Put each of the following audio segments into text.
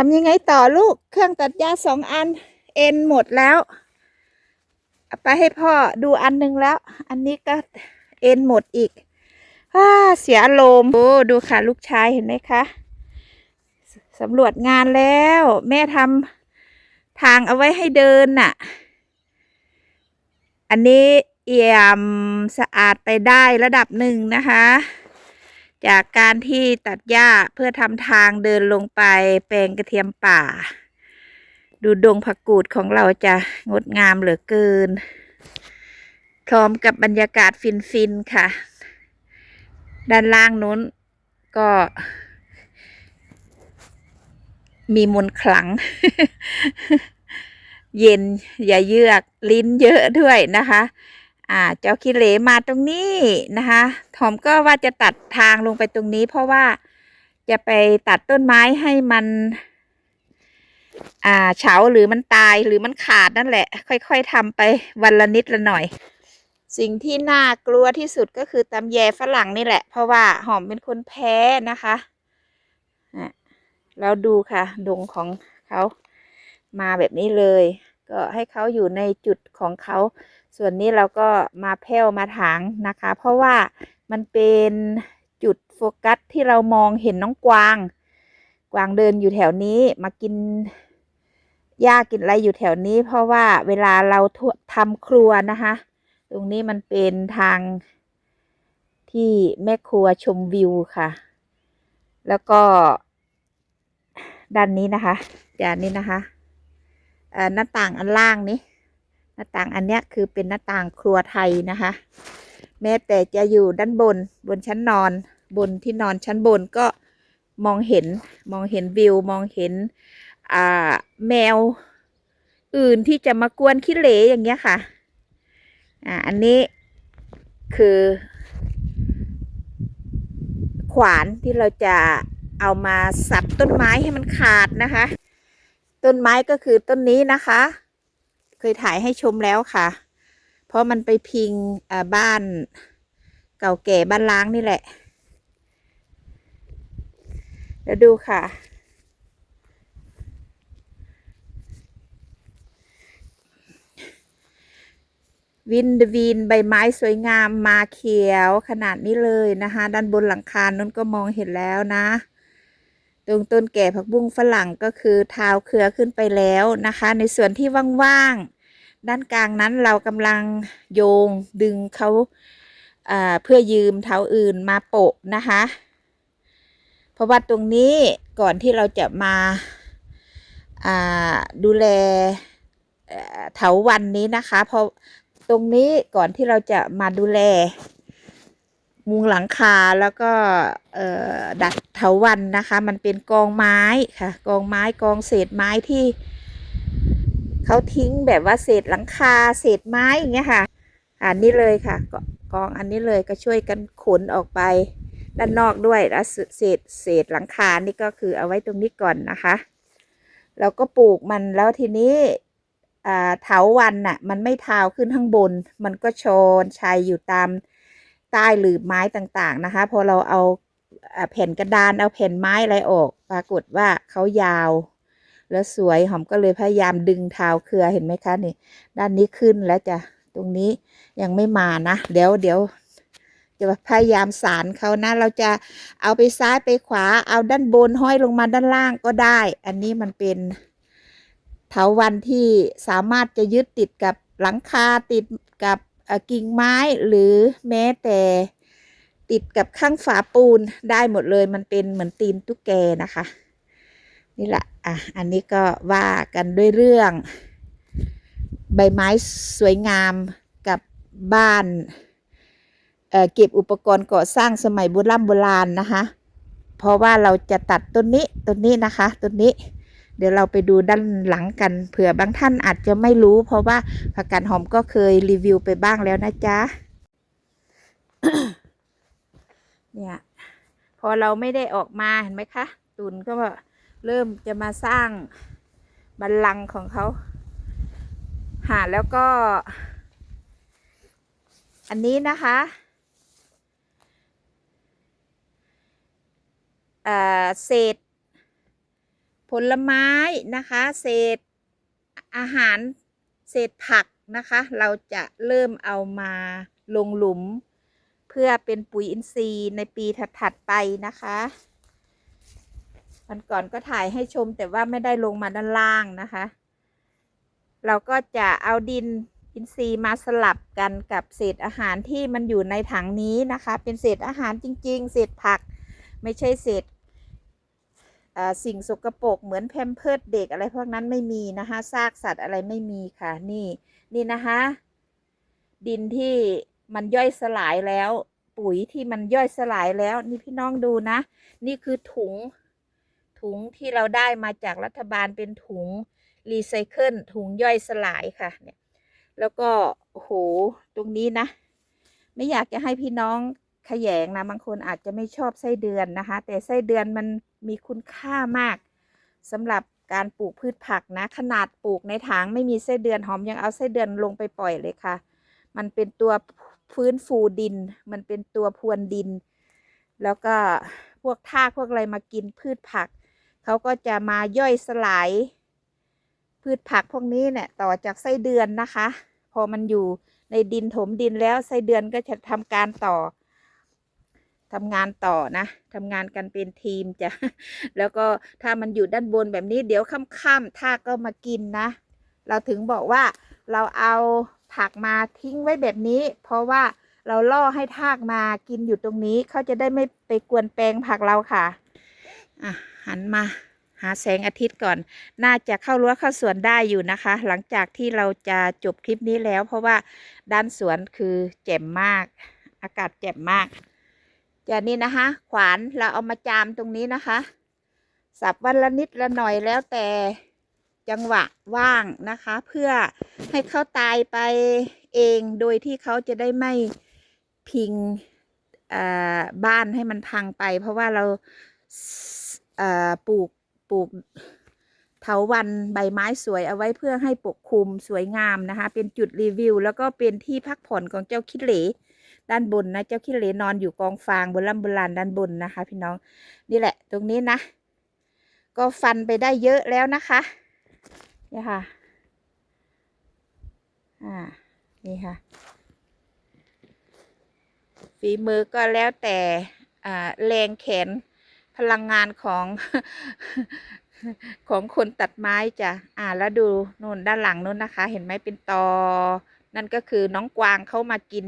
ทำยังไงต่อลูก เครื่องตัดหญ้าสองอัน เอ็นหมดแล้ว ไปให้พ่อดูอันหนึงแล้ว อันนี้ก็เอ็นหมดอีกอาเสียอารมณ์โอ้ดูค่ะลูกชายเห็นไหมคะสสำรวจงานแล้ว แม่ทำทางเอาไว้ให้เดินน่ะ อันนี้เอี่ยมสะอาดไปได้ระดับหนึ่งนะคะ จากการที่ตัดหญ้าเพื่อทำทางเดินลงไปแปลงกระเทียมป่า ดูดงผักกูดของเราจะงดงามเหลือเกิน พร้อมกับบรรยากาศฟินๆค่ะ ด้านล่างนู้นก็ มีมนขลัง เย็นอย่าเยือกลิ้นเยอะด้วยนะคะ อ่าเจ้าคิเหลมาตรงนี้นะคะหอมก็ว่าจะตัดทางลงไปตรงนี้ เพราะว่าจะไปตัดต้นไม้ให้มัน อ่าเฉาหรือมันตายหรือมันขาดนั่นแหละ ค่อย ๆทำไปวันละนิดละหน่อย สิ่งที่น่ากลัวที่สุดก็คือตำแยฝรั่งนี่แหละ เพราะว่าหอมเป็นคนแพ้นะคะอะแล้วดูค่ะดงของเขามาแบบนี้เลย ก็ให้เขาอยู่ในจุดของเขา ส่วนนี้เราก็มาแผ่วมาถางนะคะ เพราะว่ามันเป็นจุดโฟกัสที่เรามองเห็นน้องกวาง กวางเดินอยู่แถวนี้มากินหญ้ากินอะไรอยู่แถวนี้ เพราะว่าเวลาเราทำครัวนะคะ ตรงนี้มันเป็นทางที่แม่ครัวชมวิวค่ะ แล้วก็ ด้านนี้นะคะด้านนี้นะคะหน้าต่างอันล่างนี้ หน้าต่างอันเนี้ยคือเป็นหน้าต่างครัวไทยนะคะ แม้แต่จะอยู่ด้านบนบนชั้นนอน บนที่นอนชั้นบนก็มองเห็นมองเห็นวิวมองเห็นอ่าแมวอื่นที่จะมากวนขี้เหร่อย่างเงี้ยค่ะ อ่า อันนี้คือ ขวานที่เราจะเอามาสับต้นไม้ให้มันขาดนะคะ ต้นไม้ก็คือต้นนี้นะคะ เคยถ่ายให้ชมแล้วค่ะ เพราะมันไปพิงบ้านเก่าแก่บ้านล้างนี่แหละ แล้วดูค่ะ วินดวีนใบไม้สวยงามมาเขียวขนาดนี้เลยนะคะ ด้านบนหลังคานั้นก็มองเห็นแล้วนะ ตรงต้นแก่ผักบุ้งฝรั่งก็คือเท้าเครือขึ้นไปแล้วนะคะ ในส่วนที่ว่างๆ ด้านกลางนั้นเรากำลังโยงดึงเขาเพื่อยืมเท้าอื่นมาโปะนะคะ เพราะว่าตรงนี้ก่อนที่เราจะมาาดูแลเถาวันนี้นะคะเพราะตรงนี้ก่อนที่เราจะมาดูแล มุงหลังคาแล้วก็ดัดเถาวันนะคะ มันเป็นกองไม้ค่ะ กองไม้กองเศษไม้ที่ เขาทิ้งแบบว่าเศษหลังคาเศษไม้อย่างเงี้ยค่ะอันนี้เลยค่ะกองอันนี้เลยก็ช่วยกันขนออกไป ด้านนอกด้วยแล้วเศษเศษหลังคานี่ก็คือเอาไว้ตรงนี้ก่อนนะคะแล้วก็ปลูกมันแล้วทีนี้เถาวันน่ะ มันไม่ทาวขึ้นข้างบน มันก็โชนชัยอยู่ตามใต้หลืบไม้ต่างๆนะคะ พอเราเอาแผ่นกระดานเอาแผ่นไม้อะไรออก ปรากฏว่าเขายาว แล้วสวยหอมก็เลยพยายามดึงเท้าเครือเห็นไหมคะนี่ ด้านนี้ขึ้นแล้วจะตรงนี้ยังไม่มานะ เดี๋ยวเดี๋ยวจะพยายามสารเขานะ เราจะเอาไปซ้ายไปขวาเอาด้านบนห้อยลงมาด้านล่างก็ได้ อันนี้มันเป็นเถาวันที่สามารถจะยึดติดกับหลังคาติดกับกิ่งไม้หรือแม้แต่ติดกับข้างฝาปูนได้หมดเลยมันเป็นเหมือนตีนตุ๊กแกนะคะ นี่แหละอะอันนี้ก็ว่ากันด้วยเรื่อง ใบไม้สวยงามกับบ้านเอ่อเก็บอุปกรณ์ก่อสร้างสมัยโบราณโบราณนะคะ เพราะว่าเราจะตัดต้นนี้ต้นนี้นะคะต้นนี้ เดี๋ยวเราไปดูด้านหลังกันเผื่อบางท่านอาจจะไม่รู้ เพราะว่าผักกาดหอมก็เคยรีวิวไปบ้างแล้วนะจ๊ะเนี่ยพอเราไม่ได้ออกมาเห็นไหมคะ ตุนก็ เริ่มจะมาสร้างบัลลังก์ของเขา หาแล้วก็ อันนี้นะคะเอ่อเศษ ผลไม้นะคะ เศษอาหารเศษผักนะคะ เราจะเริ่มเอามาลงหลุม เพื่อเป็นปุ๋ยอินทรีย์ในปีถัด ๆ ไปนะคะ วันก่อนก็ถ่ายให้ชมแต่ว่าไม่ได้ลงมาด้านล่างนะคะ เราก็จะเอาดินอินทรีย์มาสลับกันกับเศษอาหารที่มันอยู่ในถังนี้นะคะ เป็นเศษอาหารจริง ๆ เศษผักไม่ใช่เศษสิ่งสกปรกเหมือนแพมเพิร์ดเด็กอะไรพวกนั้นไม่มีนะคะซากสัตว์อะไรไม่มีค่ะนี่นี่นะคะ ดินที่มันย่อยสลายแล้ว ปุ๋ยที่มันย่อยสลายแล้ว นี่พี่น้องดูนะ นี่คือถุง ถุงที่เราได้มาจากรัฐบาลเป็นถุงรีไซเคิลถุงย่อยสลายค่ะเนี่ยแล้วก็โหตรงนี้นะ ไม่อยากจะให้พี่น้องขยงนะบางคนอาจจะไม่ชอบไส้เดือนนะคะ แต่ไส้เดือนมันมีคุณค่ามากสำหรับการปลูกพืชผักนะ ขนาดปลูกในถางไม่มีไส้เดือนหอมยังเอาไส้เดือนลงไปปล่อยเลยค่ะ มันเป็นตัวฟื้นฟูดิน มันเป็นตัวพรวนดิน แล้วก็พวกทากพวกอะไรมากินพืชผัก เขาก็จะมาย่อยสลาย พืชผักพวกนี้เนี่ยต่อจากไส้เดือนนะคะ พอมันอยู่ในดินถมดินแล้วไส้เดือนก็จะทำการต่อทำงานต่อนะทำงานกันเป็นทีมจ้ะ แล้วก็ถ้ามันอยู่ด้านบนแบบนี้เดี๋ยวค่ำๆทาก็มากินนะ เราถึงบอกว่าเราเอาผักมาทิ้งไว้แบบนี้ เพราะว่าเราล่อให้ทากมากินอยู่ตรงนี้เขาจะได้ไม่ไปกวนแปลงผักเราค่ะ อะหันมาหาแสงอาทิตย์ก่อน น่าจะเข้ารั้วเข้าสวนได้อยู่นะคะ หลังจากที่เราจะจบคลิปนี้แล้ว เพราะว่าด้านสวนคือแจ่มมาก อากาศแจ่มมากจากนี้นะคะ ขวานเราเอามาจามตรงนี้นะคะ สับวันละนิดละหน่อยแล้วแต่จังหวะว่างนะคะ เพื่อให้เขาตายไปเองโดยที่เขาจะได้ไม่พิงบ้านให้มันพังไป เพราะว่าเรา ปลูกปลูกเถาวันใบไม้สวยเอาไว้เพื่อให้ปกคลุมสวยงามนะคะ เป็นจุดรีวิว แล้วก็เป็นที่พักผ่อนของเจ้าคิดเหลด้านบนนะเจ้าคิดเหลนอนอยู่กองฟางบนลำบนลานด้านบนนะคะ พี่น้องนี่แหละ ตรงนี้นะ ก็ฟันไปได้เยอะแล้วนะคะนี่ค่ะอ่านี่ค่ะ ฝีมือก็แล้วแต่อ่าแรงแขน พลังงานของของคนตัดไม้จ้ะ อ่า แล้วดูนู่นด้านหลังนู่นนะคะ เห็นไหมเป็นตอ นั่นก็คือน้องกวางเข้ามากิน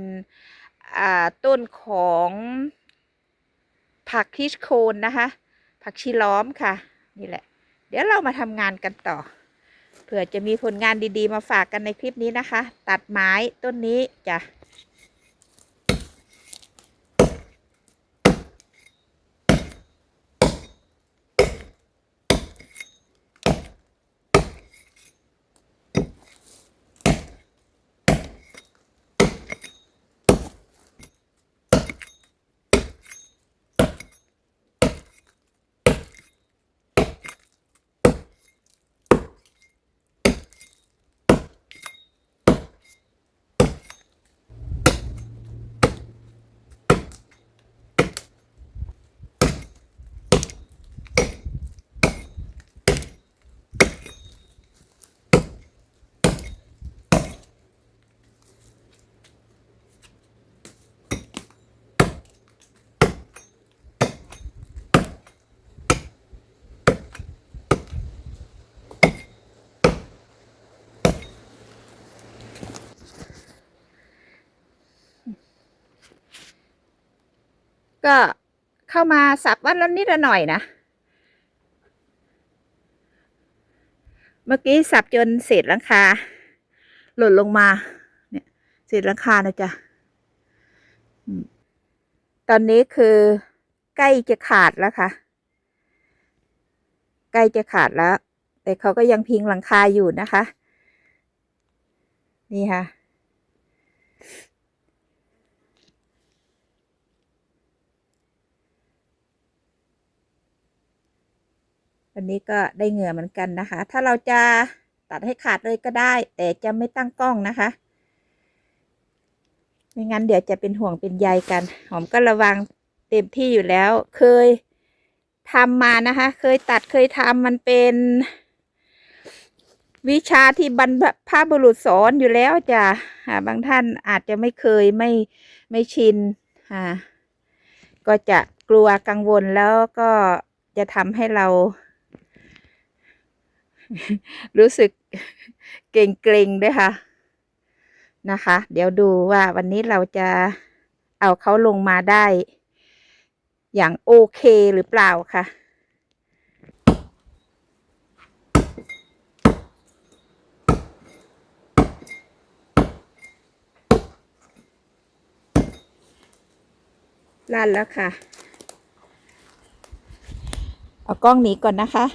อ่า ต้นของผักคิชโคนนะคะ ผักชีล้อมค่ะ นี่แหละ เดี๋ยวเรามาทำงานกันต่อ เผื่อจะมีผลงานดีๆ มาฝากกันในคลิปนี้นะคะ ตัดไม้ต้นนี้จ้ะ ก็เข้ามาสับวันละนิดละหน่อยนะ เมื่อกี้สับจนเศษหลังคา หล่นลงมา เนี่ยเศษหลังคานะจ๊ะตอนนี้คือใกล้จะขาดแล้วค่ะ ใกล้จะขาดแล้ว แต่เขาก็ยังพิงหลังคาอยู่นะคะ นี่ค่ะ วันนี้ก็ได้เหงื่อเหมือนกันนะคะ ถ้าเราจะตัดให้ขาดเลยก็ได้ แต่จะไม่ตั้งกล้องนะคะไม่งั้นเดี๋ยวจะเป็นห่วงเป็นใยกัน หอมก็ระวังเต็มที่อยู่แล้ว เคยทำมานะคะ เคยตัดเคยทำมันเป็น วิชาที่บรรพบุรุษสอนอยู่แล้วจ้ะบางท่านอาจจะไม่เคยไม่ไม่ชินก็จะกลัวกังวลแล้วก็จะทำให้เรา รู้สึกเกรงๆด้วยค่ะ นะคะ เดี๋ยวดูว่าวันนี้เราจะเอาเขาลงมาได้ อย่างโอเคหรือเปล่าค่ะลั่นแล้วค่ะ เอากล้องนี้ก่อนนะคะ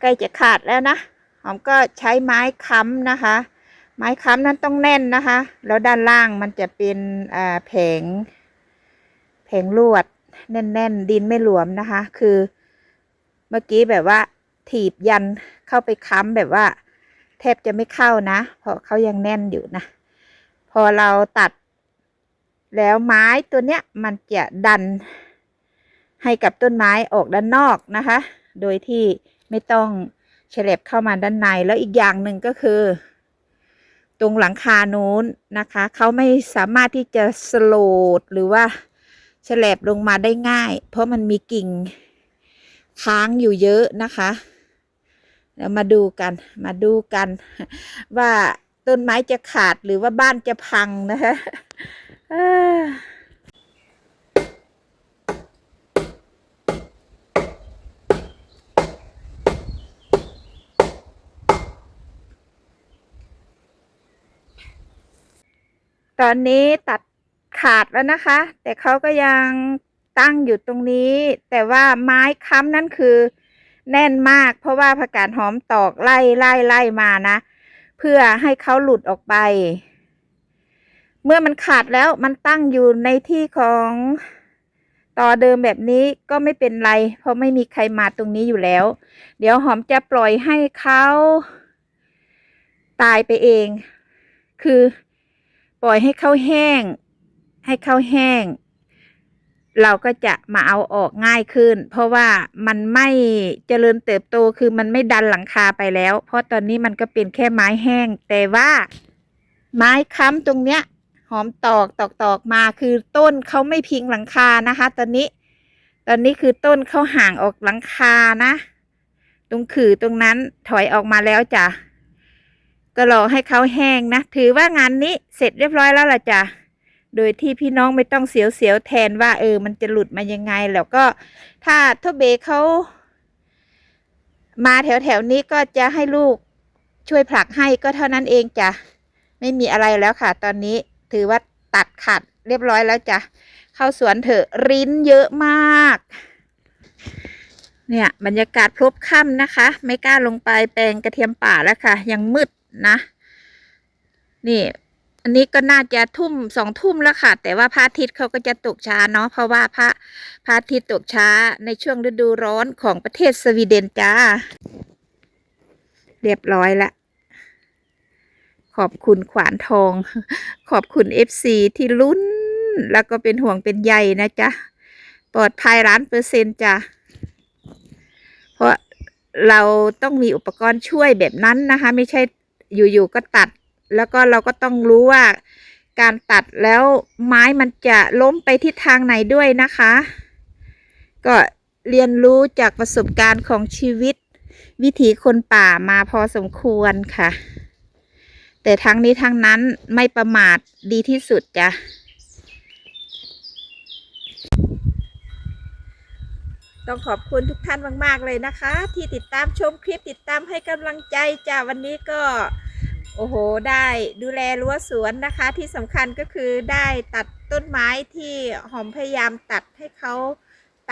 ใกล้จะขาดแล้วนะหอมก็ใช้ไม้ค้ำนะคะ ไม้ค้ำนั้นต้องแน่นนะคะ แล้วด้านล่างมันจะเป็นแผงแผงลวด แน่นๆ ดินไม่หลวมนะคะ คือ เมื่อกี้แบบว่า ถีบยันเข้าไปค้ำแบบว่า แทบจะไม่เข้านะ เพราะเขายังแน่นอยู่นะ พอเราตัด แล้วไม้ตัวเนี้ยมันจะดันให้กับต้นไม้ออกด้านนอกนะคะ โดยที่ ไม่ต้องเฉลบเข้ามาด้านในแล้วอีกอย่างหนึ่งก็คือ ตรงหลังคานู้นนะคะ เขาไม่สามารถที่จะสโลดหรือว่าเฉลบลงมาได้ง่าย เพราะมันมีกิ่งค้างอยู่เยอะนะคะแล้วมาดูกันมาดูกัน ว่าต้นไม้จะขาดหรือว่าบ้านจะพังนะคะ ตอนนี้ตัดขาดแล้วนะคะ แต่เขาก็ยังตั้งอยู่ตรงนี้ แต่ว่าไม้ค้ำนั่นคือ แน่นมาก เพราะว่าผักกาดหอมตอกไล่ไล่ไล่มานะ เพื่อให้เขาหลุดออกไป เมื่อมันขาดแล้วมันตั้งอยู่ในที่ของต่อเดิมแบบนี้ก็ไม่เป็นไร เพราะไม่มีใครมาตรงนี้อยู่แล้ว เดี๋ยวหอมจะปล่อยให้เขาตายไปเอง คือ ปล่อยให้เขาแห้ง ให้เขาแห้ง เราก็จะมาเอาออกง่ายขึ้น เพราะว่ามันไม่เจริญเติบโตคือมันไม่ดันหลังคาไปแล้ว เพราะตอนนี้มันก็เป็นแค่ไม้แห้ง แต่ว่าไม้ค้ำตรงเนี้ย หอมตอกตอกตอกมาคือต้นเขาไม่พิงหลังคานะคะ ตอนนี้ ตอนนี้คือต้นเขาห่างออกหลังคานะ ตรงขื่อตรงนั้นถอยออกมาแล้วจ้ะ ก็รอให้เขาแห้งนะ ถือว่างานนี้เสร็จเรียบร้อยแล้วล่ะจ้ะโดยที่พี่น้องไม่ต้องเสียวเสียวๆแทนว่า เออ มันจะหลุดมายังไง แล้วก็ถ้าทบเบเขามาแถวแถวๆนี้ก็จะให้ลูกช่วยผลักให้ก็เท่านั้นเองจ้ะไม่มีอะไรแล้วค่ะ ตอนนี้ถือว่าตัดขาดเรียบร้อยแล้วจ้ะเข้าสวนเถอะริ้นเยอะมาก เนี่ยบรรยากาศพลบค่ำนะคะ ไม่กล้าลงไปแปลงกระเทียมป่าแล้วค่ะ ยังมืด นะ นี่อันนี้ก็น่าจะทุ่มสองทุ่มแล้วค่ะ แต่ว่าพระอาทิตย์เขาก็จะตกช้าเนาะเพราะว่าพระพระอาทิตย์ตกช้าในช่วงฤดูร้อนของประเทศสวีเดนจ้า เรียบร้อยละ ขอบคุณขวานทอง ขอบคุณเอฟซีที่ลุ้น แล้วก็เป็นห่วงเป็นใยนะจ๊ะ ปลอดภัยล้านเปอร์เซ็นต์จ้ะ เพราะเราต้องมีอุปกรณ์ช่วยแบบนั้นนะคะ ไม่ใช่ อยู่ๆก็ตัด แล้วก็เราก็ต้องรู้ว่าการตัดแล้วไม้มันจะล้มไปทิศทางไหนด้วยนะคะ ก็เรียนรู้จากประสบการณ์ของชีวิต วิถีคนป่ามาพอสมควรค่ะ แต่ทั้งนี้ทั้งนั้นไม่ประมาทดีที่สุดจ้ะ ต้องขอบคุณทุกท่านมาก ๆ เลยนะคะ ที่ติดตามชมคลิปติดตามให้กำลังใจจ้าวันนี้ก็ โอ้โห ได้ดูแลรั้วสวนนะคะ ที่สำคัญก็คือได้ตัดต้นไม้ที่หอมพยายามตัดให้เขา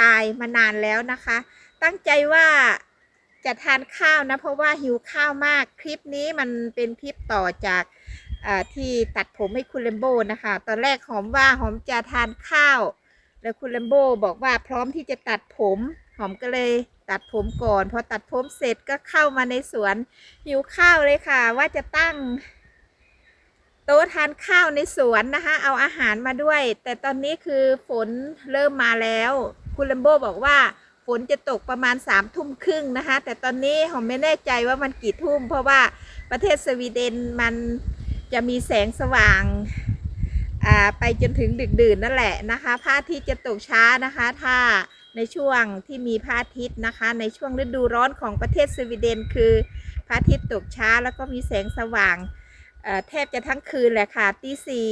ตายมานานแล้วนะคะ ตั้งใจว่าจะทานข้าวนะ เพราะว่าหิวข้าวมากคลิปนี้มันเป็นคลิปต่อจากที่ตัดผมให้คุณเลมโบนะคะ ตอนแรกหอมว่าหอมจะทานข้าว แล้วคุณเลมโบบอกว่าพร้อมที่จะตัดผม หอมก็เลยตัดผมก่อน พอตัดผมเสร็จก็เข้ามาในสวนหิวข้าวเลยค่ะ ว่าจะตั้ง โต๊ะทานข้าวในสวนนะคะ เอาอาหารมาด้วย แต่ตอนนี้คือฝนเริ่มมาแล้ว คุณแลมโบบอกว่าฝนจะตกประมาณสามทุ่มครึ่งนะคะ แต่ตอนนี้ผมไม่แน่ใจว่ามันกี่ทุ่ม เพราะว่าประเทศสวีเดนมันจะมีแสงสว่าง ไปจนถึงดึกดื่นนั่นแหละนะคะพระอาทิตย์จะตกช้านะคะ ถ้าในช่วงที่มีพระอาทิตย์นะคะ ในช่วงฤดูร้อนของประเทศสวีเดน คือพระอาทิตย์ตกช้าแล้วก็มีแสงสว่างแทบจะทั้งคืนแหละค่ะตีสี่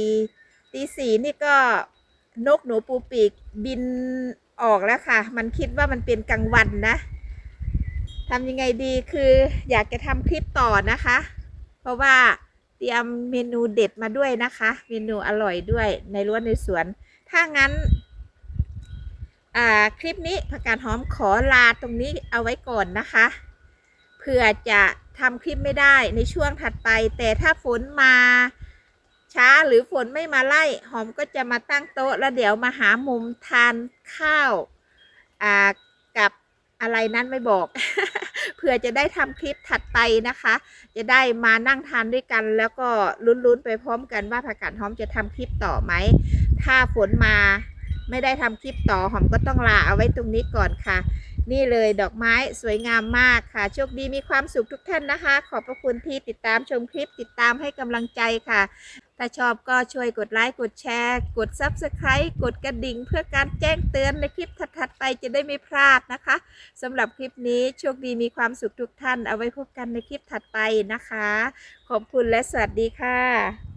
ตีสี่นี่ก็นกหนูปูปีกบินออกแล้วค่ะ มันคิดว่ามันเป็นกลางวันนะทำยังไงดีคืออยากจะทำคลิปต่อนะคะ เพราะว่า เตรียมเมนูเด็ดมาด้วยนะคะ เมนูอร่อยด้วยในรั้วในสวน ถ้างั้น อ่าคลิปนี้ผักกาดหอมขอลาตรงนี้เอาไว้ก่อนนะคะเพื่อจะทำคลิปไม่ได้ในช่วงถัดไป แต่ถ้าฝนมาช้าหรือฝนไม่มาไล่ หอมก็จะมาตั้งโต๊ะ แล้วเดี๋ยวมาหามุมทานข้าว อ่า กับอะไรนั้นไม่บอก เพื่อจะได้ทำคลิปถัดไปนะคะ จะได้มานั่งทานด้วยกัน แล้วก็ลุ้นๆไปพร้อมกันว่าผักกาดหอมจะทำคลิปต่อไหม ถ้าฝนมาไม่ได้ทำคลิปต่อหอมก็ต้องลาเอาไว้ตรงนี้ก่อนค่ะ นี่เลยดอกไม้สวยงามมากค่ะ โชคดีมีความสุขทุกท่านนะคะ ขอบพระคุณที่ติดตามชมคลิปติดตามให้กำลังใจค่ะ ถ้าชอบก็ช่วยกดไลค์ กดแชร์ กด Subscribe กดกระดิ่ง เพื่อการแจ้งเตือนในคลิปถัดๆไปจะได้ไม่พลาดนะคะสำหรับคลิปนี้โชคดีมีความสุขทุกท่าน เอาไว้พบกันในคลิปถัดไปนะคะ ขอบคุณและสวัสดีค่ะ